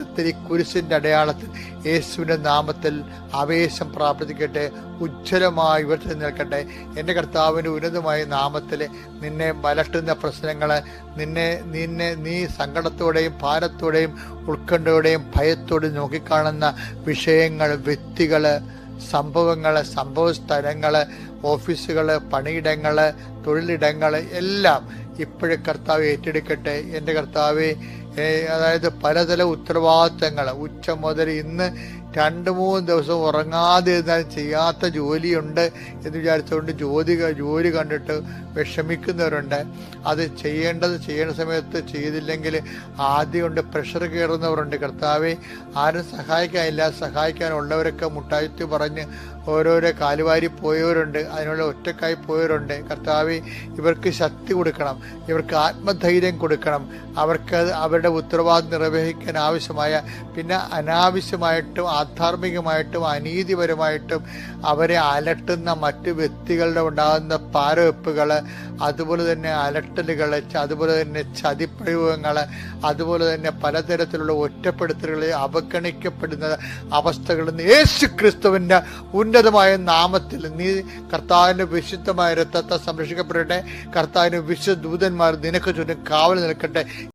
ഇത്തിരി കുരിശിന്റെ അടയാളത്തിൽ യേശുവിന്റെ നാമത്തിൽ ആവേശം പ്രാപിക്കട്ടെ ഉജ്ജ്വലമായി ഉയർത്തി നിൽക്കട്ടെ. എന്റെ കർത്താവിന്റെ ഉന്നതമായ നാമത്തിൽ നിന്നെ വലട്ടുന്ന പ്രശ്നങ്ങൾ നിന്നെ നിന്നെ നീ സങ്കടത്തോടെയും ഭാരത്തോടെയും ഉത്കണ്ഠയോടെയും ഭയത്തോടെയും നോക്കിക്കാണുന്ന വിഷയങ്ങൾ വ്യക്തികൾ സംഭവങ്ങൾ സംഭവ സ്ഥലങ്ങൾ ഓഫീസുകൾ പണിയിടങ്ങൾ തൊഴിലിടങ്ങൾ എല്ലാം ഇപ്പോഴും കർത്താവ് ഏറ്റെടുക്കട്ടെ. എന്റെ കർത്താവെ അതായത് പലതര ഉത്തരവാദിത്തങ്ങൾ ഉച്ച മുതൽ ഇന്ന് രണ്ട് മൂന്ന് ദിവസം ഉറങ്ങാതെ ഇരുന്നാൽ ചെയ്യാത്ത ജോലിയുണ്ട് എന്ന് വിചാരിച്ചുകൊണ്ട് ജോലി ജോലി കണ്ടിട്ട് വിഷമിക്കുന്നവരുണ്ട്. അത് ചെയ്യേണ്ടത് ചെയ്യേണ്ട സമയത്ത് ചെയ്തില്ലെങ്കിൽ ആദ്യം കൊണ്ട് പ്രഷർ കയറുന്നവരുണ്ട് കർത്താവെ ആരും സഹായിക്കാനില്ല. സഹായിക്കാനുള്ളവരൊക്കെ മുട്ടായിത്ത് പറഞ്ഞ് ഓരോരോ കാലുവാരി പോയവരുണ്ട്. അതിനുള്ള ഒറ്റക്കായി പോയവരുണ്ട്. കർത്താവെ ഇവർക്ക് ശക്തി കൊടുക്കണം. ഇവർക്ക് ആത്മധൈര്യം കൊടുക്കണം. അവർക്ക് അവരുടെ ഉത്തരവാദിത്വം നിർവഹിക്കാൻ ആവശ്യമായ പിന്നെ അനാവശ്യമായിട്ടും ആധാർമികമായിട്ടും അനീതിപരമായിട്ടും അവരെ അലട്ടുന്ന മറ്റ് വ്യക്തികളുടെ ഉണ്ടാകുന്ന പാരവെപ്പുകൾ അതുപോലെ തന്നെ അലട്ടലുകൾ അതുപോലെ തന്നെ ചതിപ്രയോഗങ്ങൾ അതുപോലെ തന്നെ പലതരത്തിലുള്ള ഒറ്റപ്പെടുത്തലുകൾ അവഗണിക്കപ്പെടുന്ന അവസ്ഥകളിൽ നിന്ന് യേശു ക്രിസ്തുവിന്റെ ഉന്നതമായ നാമത്തിൽ നീ കർത്താവിന്റെ വിശുദ്ധമായ രക്തത്തെ സംരക്ഷിക്കപ്പെടട്ടെ. കർത്താവിന് വിശുദ്ധ ദൂതന്മാർ നിനക്ക് ചുറ്റും കാവൽ നിൽക്കട്ടെ.